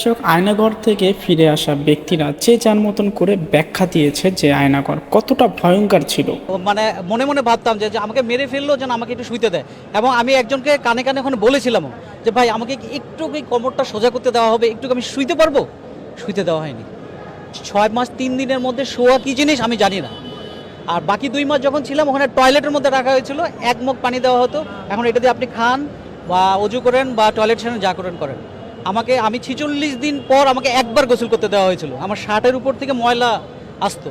দর্শক আয়নাঘর থেকে ফিরে আসা ব্যক্তিরা যে যার মতন করে ব্যাখ্যা দিয়েছে যে আয়নাঘর কতটা ভয়ঙ্কর ছিল। মানে মনে মনে ভাবতাম যে আমাকে মেরে ফেলল যেন আমাকে একটু শুইতে দেয়। এবং আমি একজনকে কানে কানে ওখানে বলেছিলাম, যে ভাই আমাকে একটু এই কোমরটা সোজা করতে দেওয়া হবে, একটু আমি শুইতে পারব? শুইতে দেওয়া হয়নি। ছয় মাস, তিন দিনের মধ্যে শোয়া কি জিনিস আমি জানি না। আর বাকি দুই মাস যখন ছিলাম, ওখানে টয়লেটের মধ্যে রাখা হয়েছিল, এক মুখ পানি দেওয়া হতো। এখন এটা দিয়ে আপনি খান বা অজু করেন বা টয়লেট সেরেন যা করেন করেন। আমাকে আমি ছিচল্লিশ দিন পর আমাকে একবার গোসল করতে দেওয়া হয়েছিল। আমার শার্টের উপর থেকে ময়লা আসতো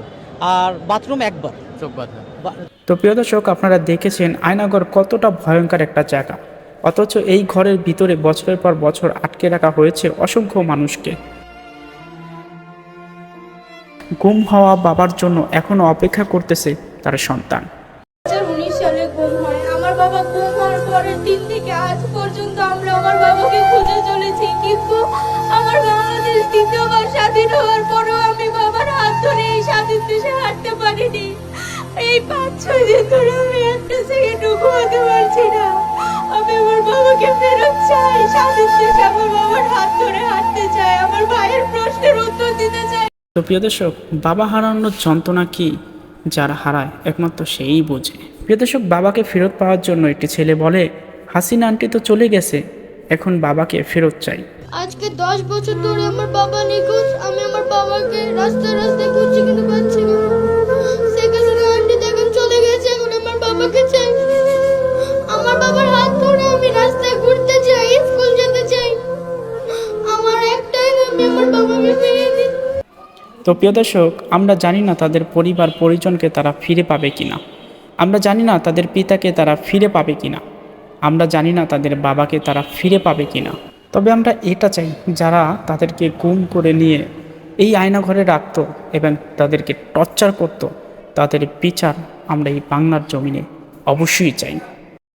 আর বাথরুম একবার। তো প্রিয় দর্শক আপনারা দেখেছেন আয়নাগর কতটা ভয়ঙ্কর একটা জায়গা। অথচ এই ঘরের ভিতরে বছরের পর বছর আটকে রাখা হয়েছে অসংখ্য মানুষকে। গুম হওয়া বাবার জন্য এখনও অপেক্ষা করতেছে তার সন্তান। সালে গুম হয়। আমার বাবা গুম হওয়ার পরের দিন থেকে আজ পর্যন্ত আমরা দ্বিতীয়বার স্বাধীন হওয়ার আমি বাবার হাত ধরে এই স্বাধীন দেশে হাঁটতে পারিনি। এই পাঁচ, ছয় দিন ধরে আমি একটা ঘুমাতে পারছি না। আমি আমার বাবাকে ফেরত চাই। স্বাধীন দেশে আমার বাবার হাত ধরে হাঁটতে চাই। আমার ভাইয়ের প্রশ্নের উত্তর দিতে চাই। তো প্রিয় দর্শক, বাবা হারানোর যন্ত্রণা কি? যারা হারায় একমাত্র সেই বোঝে। প্রিয় দর্শক, বাবাকে ফেরত পাওয়ার জন্য একটি ছেলে বলে, হাসিনা আন্টি তো চলে গেছে, এখন বাবাকে ফেরত চাই। আজকে দশ বছর ধরে আমার বাবা নিখোঁজ, আমি আমার বাবাকে রাস্তায় রাস্তায় খুঁজছি কিন্তু পাচ্ছি না। সেখানে আন্টি চলে গেছে, এখন আমার বাবাকে চাই। আমার বাবার হাত ধরে আমি রাস্তায় ঘুরতে চাই, স্কুল যেতে চাই। আমার একটাই আমি আমার বাবাকে ফিরিয়ে দিই। তো প্রিয় দর্শক, আমরা জানি না তাদের পরিবার পরিজনকে তারা ফিরে পাবে কিনা। আমরা জানি না তাদের পিতাকে তারা ফিরে পাবে কিনা। আমরা জানি না তাদের বাবাকে তারা ফিরে পাবে কিনা। তবে আমরা এটা চাই, যারা তাদেরকে গুম করে নিয়ে এই আয়নাঘরে রাখত এবং তাদেরকে টর্চার করত, তাদের বিচার আমরা এই বাংলার জমিনে অবশ্যই চাই।